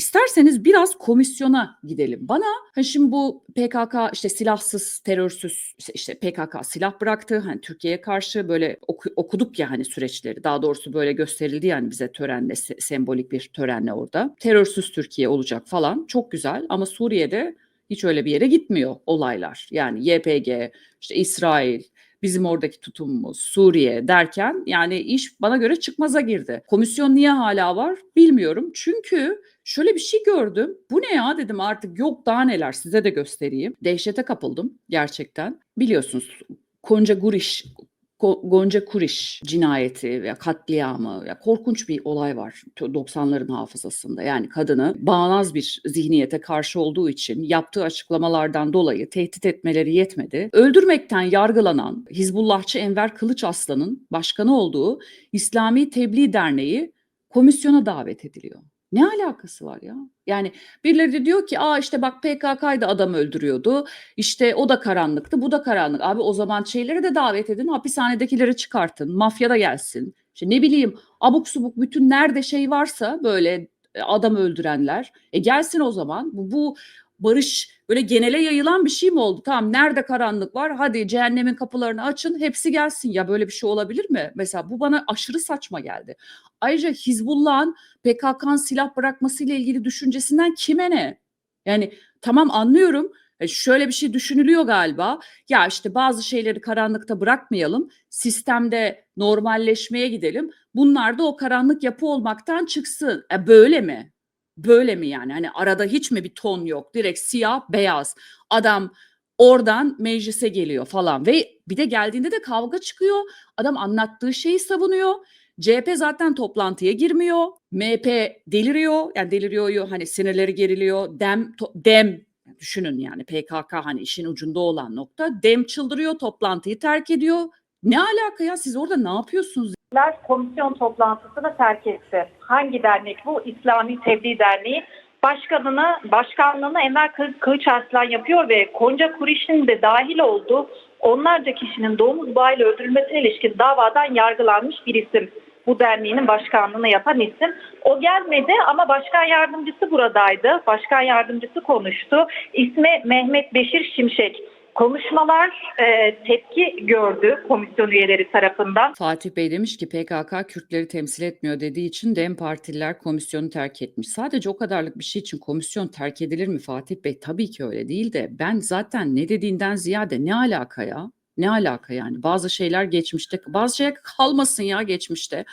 İsterseniz biraz komisyona gidelim. Bana hani şimdi bu PKK işte silahsız, terörsüz işte- PKK silah bıraktı. Hani Türkiye'ye karşı böyle oku- okuduk ya hani süreçleri. Daha doğrusu böyle gösterildi yani bize törenle se- sembolik bir törenle orada. Terörsüz Türkiye olacak falan. Çok güzel ama Suriye'de hiç öyle bir yere gitmiyor olaylar. Yani YPG, işte İsrail, bizim oradaki tutumumuz, Suriye derken yani iş bana göre çıkmaza girdi. Komisyon niye hala var bilmiyorum. Çünkü şöyle bir şey gördüm. Bu ne ya dedim artık yok daha neler size de göstereyim. Dehşete kapıldım gerçekten. Biliyorsunuz Gonca Guriş Gonca Kuriş cinayeti veya katliamı ya korkunç bir olay var 90'ların hafızasında. Yani kadını bağnaz bir zihniyete karşı olduğu için yaptığı açıklamalardan dolayı tehdit etmeleri yetmedi. Öldürmekten yargılanan Hizbullahçı Enver Kılıç Aslan'ın başkanı olduğu İslami Tebliğ Derneği komisyona davet ediliyor. Ne alakası var ya? Yani birileri de diyor ki aa işte bak PKK'ydı adam öldürüyordu. İşte o da karanlıktı, bu da karanlık. Abi o zaman şeyleri de davet edin, hapishanedekileri çıkartın, mafya da gelsin. İşte ne bileyim abuk subuk bütün nerede şey varsa böyle e, adam öldürenler. E gelsin o zaman. Bu, bu barış böyle genele yayılan bir şey mi oldu? Tamam nerede karanlık var? Hadi cehennemin kapılarını açın, hepsi gelsin. Ya böyle bir şey olabilir mi? Mesela bu bana aşırı saçma geldi. Ayrıca Hizbullah'ın PKK'nın silah bırakmasıyla ilgili düşüncesinden kime ne? Yani tamam anlıyorum. E, Şöyle bir şey düşünülüyor galiba. Ya işte bazı şeyleri karanlıkta bırakmayalım. Sistemde normalleşmeye gidelim. Bunlar da o karanlık yapı olmaktan çıksın. E böyle mi? Böyle mi yani? Hani arada hiç mi bir ton yok? Direkt siyah, beyaz. Adam oradan meclise geliyor falan ve bir de geldiğinde de kavga çıkıyor. Adam anlattığı şeyi savunuyor. CHP zaten toplantıya girmiyor. MHP deliriyor. Yani deliriyor hani sinirleri geriliyor. Dem dem düşünün yani PKK hani işin ucunda olan nokta. Dem çıldırıyor, toplantıyı terk ediyor. Ne alaka ya? Siz orada ne yapıyorsunuz? Dernek komisyon toplantısını terk etti. Hangi dernek bu? İslami Tebliğ Derneği. Başkanını, başkanlığını Enver Kılıç, Arslan yapıyor ve Konca Kuriş'in de dahil olduğu onlarca kişinin domuz bağıyla öldürülmesine ilişkin davadan yargılanmış bir isim. Bu derneğin başkanlığını yapan isim. O gelmedi ama başkan yardımcısı buradaydı. Başkan yardımcısı konuştu. İsmi Mehmet Beşir Şimşek. Konuşmalar e, tepki gördü komisyon üyeleri tarafından. Fatih Bey demiş ki PKK Kürtleri temsil etmiyor dediği için DEM partililer komisyonu terk etmiş. Sadece o kadarlık bir şey için komisyon terk edilir mi Fatih Bey? Tabii ki öyle değil de ben zaten ne dediğinden ziyade ne alaka ya? Ne alaka yani? Bazı şeyler geçmişte, bazı şeyler kalmasın ya geçmişte.